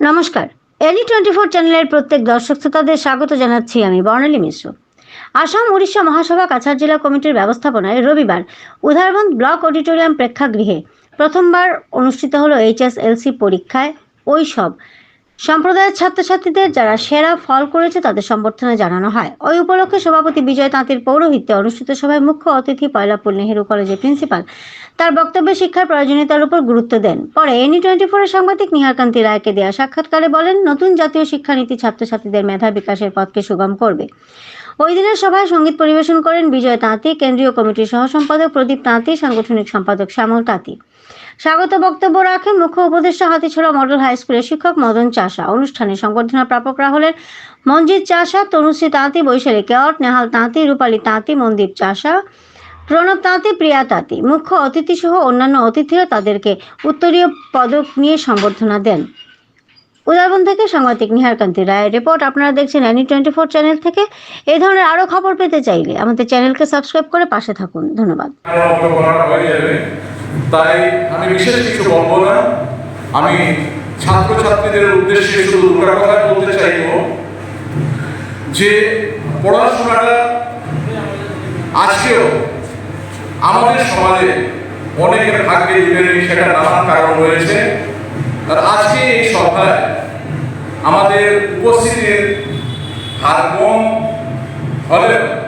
নমস্কার। Any twenty four চ্যানেলের প্রত্যেক দর্শক শ্রোতাদের স্বাগত জানাচ্ছি আমি বর্ণালী মিশ্র। আসাম উড়িষ্যা মহাসভা কাছাড় জেলা কমিটির ব্যবস্থাপনায় রবিবার উদারবন্দ ব্লক অডিটোরিয়াম প্রেক্ষাগৃহে প্রথমবার অনুষ্ঠিত হলো এইচএসএলসি পরীক্ষায় ওই সব। সম্প্রদায়ের ছাত্রছাত্রীদের যারা সেরা ফল করেছে তাদের সম্বর্ধনা জানানো হয়। ওই উপলক্ষে সভাপতি বিজয় তাঁতির পৌরোহিত্যে অনুষ্ঠিত সভায় মুখ্য অতিথি পয়লাপুর নেহেরু কলেজের প্রিন্সিপাল তার বক্তব্যে শিক্ষার প্রয়োজনীয়তার উপর গুরুত্ব দেন। পরে এনি টোয়েন্টি ফোরের সাংবাদিক নিহারকান্তি রায়কে দেওয়া সাক্ষাৎকারে বলেন, নতুন জাতীয় শিক্ষানীতি ছাত্রছাত্রীদের মেধা বিকাশের পথকে সুগম করবে। ওই দিনের সভায় সংগীত পরিবেশন করেন বিজয় তাঁতি, কেন্দ্রীয় কমিটির সহ সম্পাদক প্রদীপ তাঁতি, সাংগঠনিক সম্পাদক শ্যামল তাঁতি। স্বাগত বক্তব্য রাখেন মুখ্য উপদেষ্টা হাতিছড়া মডেল হাই স্কুলের শিক্ষক মদন চাষা। অনুষ্ঠানে সংবর্ধনা প্রাপকরা হলেন মঞ্জিত চাষা, তনুশ্রী তাঁতি, বৈশালী কেওয়াট নেহাল তাঁতি, রূপালী তাঁতি, মনদীপ চাষা, প্রণব তাঁতি, প্রিয়া তাঁতি। মুখ্য অতিথি সহ অন্যান্য অতিথিরা তাদেরকে উত্তরীয় পদক নিয়ে সম্বর্ধনা দেন। উদাহরণ থেকে সাংবাদিক নিহারকান্তি রায়ের রিপোর্ট। আপনারা দেখছেন অ্যানি টোয়েন্টি ফোর চ্যানেল থেকে। এই ধরনের আরও খবর পেতে চাইলে আমাদের চ্যানেলকে সাবস্ক্রাইব করে পাশে থাকুন। ধন্যবাদ। তাই আমি বিশেষ কিছু বলব না। আমি ছাত্রছাত্রীদের উদ্দেশ্যে শুধু দুটা কথা বলতে চাইব। যে পড়াশোনাটা আজকেও আমাদের সমাজে অনেকের ভাগ্যে জুড়ে সেটা নানান কারণ রয়েছে। আর আজকে এই সভায় আমাদের উপস্থিতির হার কম হলেও